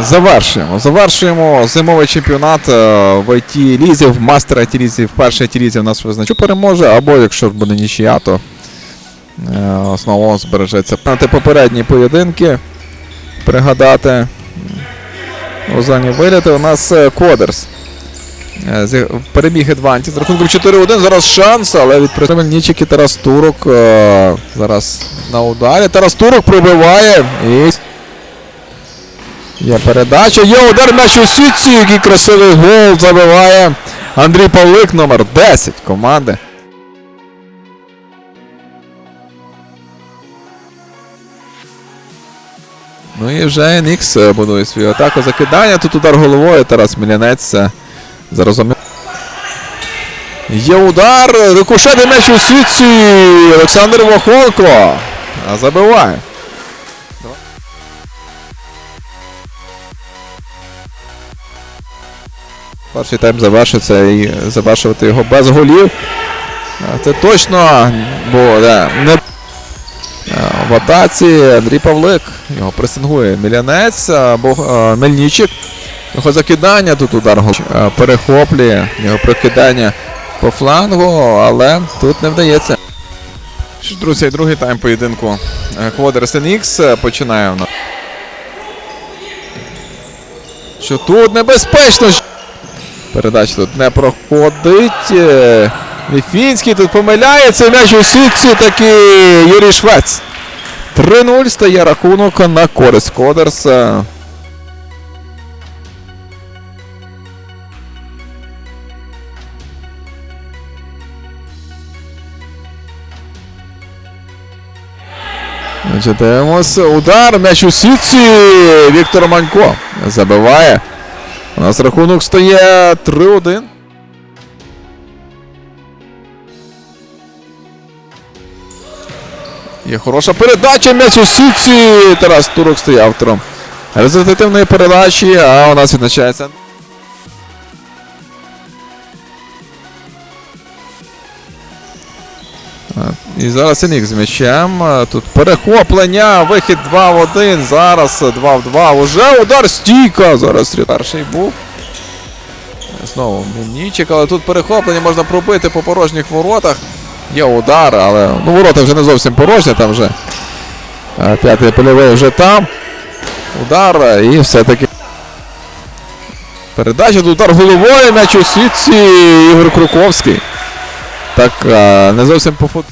Завершуємо. Завершуємо зимовий чемпіонат е, в IT лізі, в мастер лізі, в першій IT лізі в нас визначу переможе, або якщо буде нічия, то е, основа збережеться. Попередні поєдинки, пригадати. У зоні виліти у нас е, Кодерс. Переміг Едванті з рахунком 4-1. Зараз шанс, але від Мельничик і Тарас Турок зараз на ударі. Тарас Турок пробиває і Є передача. Є удар м'яч у сітці, який красивий гол забиває Андрій Павлик, номер 10 команди. Ну і вже Нікс е, будує свою атаку закидання. Тут удар головою. Тарас Мілянець е, зарозумів. Є удар. Рикошет м'яч у сітці. Олександр Вахонко. Забиває. Перший тайм завершиться і завершувати його без голів. Це точно буде не в атаці Андрій Павлик. Його пресингує Мілянець або Мельничик. Його закидання, тут удар. Перехоплює його прокидання по флангу, але тут не вдається. Друзі, другий тайм поєдинку Квадерс NX починає в. Що тут небезпечно. Передача тут не проходить. Е, Міфінський тут помиляється. М'яч у сітці таки Юрій Швець. 3-0 стає рахунок на користь Кодерса. Дивимося. Удар, м'яч у сітці. Віктор Манько забиває. У нас рахунок стає 3-1. Є хороша передача, м'яч у. Тарас Турок стає автором результативної передачі, а у нас відзначається. І зараз Енік з м'ячем. Тут перехоплення, вихід 2 в 1. Зараз 2 в 2. Уже удар стійка. Зараз перший був. Знову Мінічик, але тут перехоплення можна пробити по порожніх воротах. Є удар, але ну, ворота вже не зовсім порожні, там вже п'ятий польовий вже там. Удар і все-таки. Передача тут удар головою, м'яч у сітці Ігор Круковський. Так, не зовсім по фут...